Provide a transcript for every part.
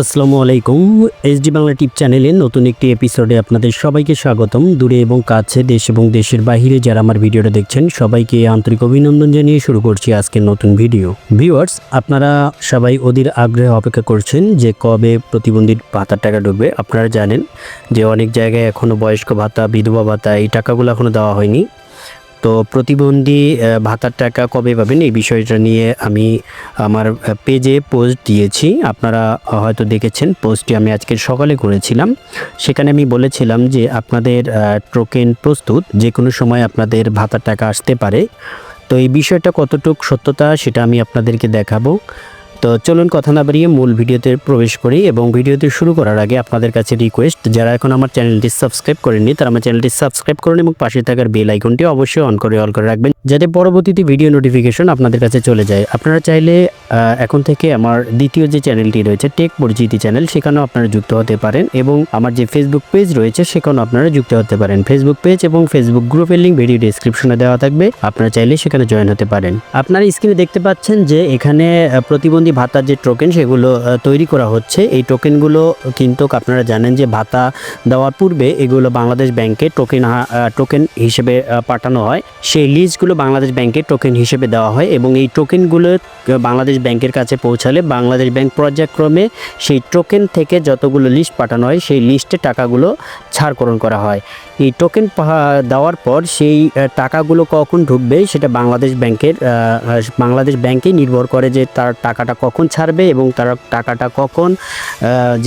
আসসালামু আলাইকুম। এসডি বাংলা টিপ চ্যানেলের নতুন একটি এপিসোডে আপনাদের সবাইকে স্বাগতম। দূরে এবং কাছে, দেশ এবং দেশের বাইরে যারা আমার ভিডিওটা দেখছেন, সবাইকে আন্তরিক অভিনন্দন জানিয়ে শুরু করছি আজকের নতুন ভিডিও। ভিউয়ার্স, আপনারা সবাই অধীর আগ্রহে অপেক্ষা করছেন যে কবে প্রতিবন্ধীর ভাতার টাকা ঢুকবে। আপনারা জানেন যে অনেক জায়গায় এখনও বয়স্ক ভাতা, বিধবা ভাতা, এই টাকাগুলো এখনও দেওয়া হয়নি। তো প্রতিবন্ধী ভাতার টাকা কবে পাবেন এই বিষয়টা নিয়ে আমি আমার পেজে পোস্ট দিয়েছি। আপনারা হয়তো দেখেছেন, পোস্টটি আমি আজকে সকালে করেছিলাম। সেখানে আমি বলেছিলাম যে আপনাদের টোকেন প্রস্তুত যে কোনো সময় আপনাদের ভাতার টাকা আসতে পারে। তো এই বিষয়টা কতটুক সত্যতা সেটা আমি আপনাদেরকে দেখাবো। তো চলুন কথা না বাড়িয়ে মূল ভিডিওতে প্রবেশ করি এবং ভিডিওতে শুরু করার আগে আপনাদের কাছে রিকোয়েস্ট যারা এখন আমার চ্যানেলটি সাবস্ক্রাইব করেননি, তারা আমার চ্যানেলটি সাবস্ক্রাইব করুন এবং পাশে থাকার বেল আইকনটি অবশ্যই অন করে অল করে রাখবেন যাতে পরবর্তীতে ভিডিও নোটিফিকেশন আপনাদের কাছে চলে যায়। আপনারা চাইলে এখন থেকে আমার দ্বিতীয় যে চ্যানেলটি রয়েছে টেক পরিচিতি চ্যানেল সেখানেও আপনারা যুক্ত হতে পারেন এবং আমার যে ফেসবুক পেজ রয়েছে, সেখানেও আপনারা যুক্ত হতে পারেন। ফেসবুক পেজ এবং ফেসবুক গ্রুপের লিঙ্ক ভিডিও ডিসক্রিপশনে দেওয়া থাকবে। আপনারা চাইলে সেখানে জয়েন হতে পারেন। আপনারা স্ক্রিনে দেখতে পাচ্ছেন যে এখানে প্রতিবন্ধী ভাতার যে টোকেন সেগুলো তৈরি করা হচ্ছে। এই টোকেনগুলো কিন্তু আপনারা জানেন যে ভাতা দেওয়ার পূর্বে এগুলো বাংলাদেশ ব্যাংকে টোকেন টোকেন হিসেবে পাঠানো হয়। সেই লিস্টগুলো বাংলাদেশ ব্যাংকে টোকেন হিসেবে দেওয়া হয় এবং এই টোকেনগুলো বাংলাদেশ ব্যাংকের কাছে পৌঁছালে বাংলাদেশ ব্যাংক পর্যায়ক্রমে সেই টোকেন থেকে যতগুলো লিস্ট পাঠানো হয়, সেই লিস্টে টাকাগুলো ছাড়করণ করা হয়। এই টোকেন দেওয়ার পর সেই টাকাগুলো কখন ঢুকবে সেটা বাংলাদেশ ব্যাংকের বাংলাদেশ ব্যাংকেই নির্ভর করে যে তার টাকাটা কখন ছাড়বে এবং তার টাকাটা কখন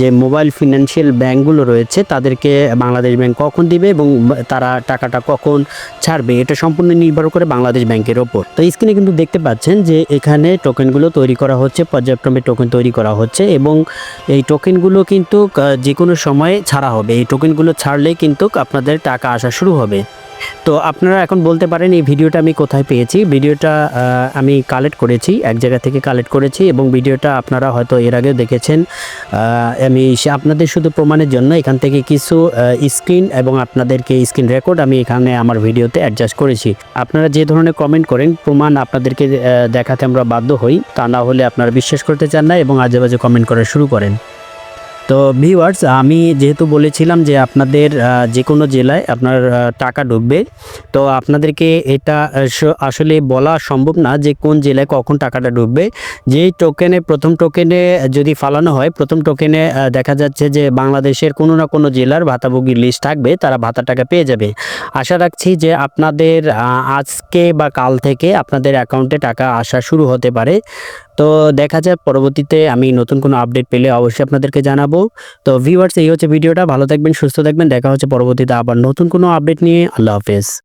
যে মোবাইল ফিনান্সিয়াল ব্যাংকগুলো রয়েছে তাদেরকে বাংলাদেশ ব্যাংক কখন দিবে এবং তারা টাকাটা কখন ছাড়বে। এটা সম্পূর্ণ নির্ভর করে বাংলাদেশ ব্যাংকের ওপর। তো স্ক্রিনে কিন্তু দেখতে পাচ্ছেন যে এখানে টোকেনগুলো তৈরি করা হচ্ছে পর্যায়ক্রমে টোকেন তৈরি করা হচ্ছে এবং এই টোকেনগুলো কিন্তু যে কোনো সময়ে ছাড়া হবে। এই টোকেনগুলো ছাড়লেই কিন্তু আপনাদের টাকা আসা শুরু হবে। তো আপনারা এখন বলতে পারেন, এই ভিডিওটা আমি কোথায় পেয়েছি? ভিডিওটা আমি কালেক্ট করেছি, এক জায়গা থেকে কালেক্ট করেছি এবং ভিডিওটা আপনারা হয়তো এর আগেও দেখেছেন। আমি আপনাদের শুধু প্রমাণের জন্য এখান থেকে কিছু স্ক্রিন এবং আপনাদেরকে স্ক্রিন রেকর্ড আমি এখানে আমার ভিডিওতে অ্যাডজাস্ট করেছি। আপনারা যে ধরনের কমেন্ট করেন, প্রমাণ আপনাদেরকে দেখাতে আমরা বাধ্য হই। তা না হলে আপনারা বিশ্বাস করতে চান না এবং আজে বাজে কমেন্ট করা শুরু করেন। তো ভিউয়ার্স আমি যেহেতু বলেছিলাম যে আপনাদের যে কোনো জেলায় আপনার টাকা ঢুকবে, তো আপনাদেরকে এটা আসলে বলা সম্ভব না যে কোন জেলায় কখন টাকাটা ঢুকবে। যেই টোকেনে প্রথম টোকেনে যদি ফালানো হয়, প্রথম টোকেনে দেখা যাচ্ছে যে বাংলাদেশের কোনো না কোনো জেলার ভাতাভোগীর লিস্ট থাকবে, তারা ভাতা টাকা পেয়ে যাবে। আশা রাখছি যে আপনাদের আজকে বা কাল থেকে আপনাদের অ্যাকাউন্টে টাকা আসা শুরু হতে পারে। তো দেখা যায় পরবর্তীতে আমি নতুন কোনো আপডেট পেলে অবশ্যই আপনাদেরকে জানাব। তো ভিউয়ার্স এই হচ্ছে ভিডিওটা। ভালো থাকবেন, সুস্থ থাকবেন। দেখা হচ্ছে পরবর্তীতে আবার নতুন কোনো আপডেট নিয়ে। আল্লাহ হাফেজ।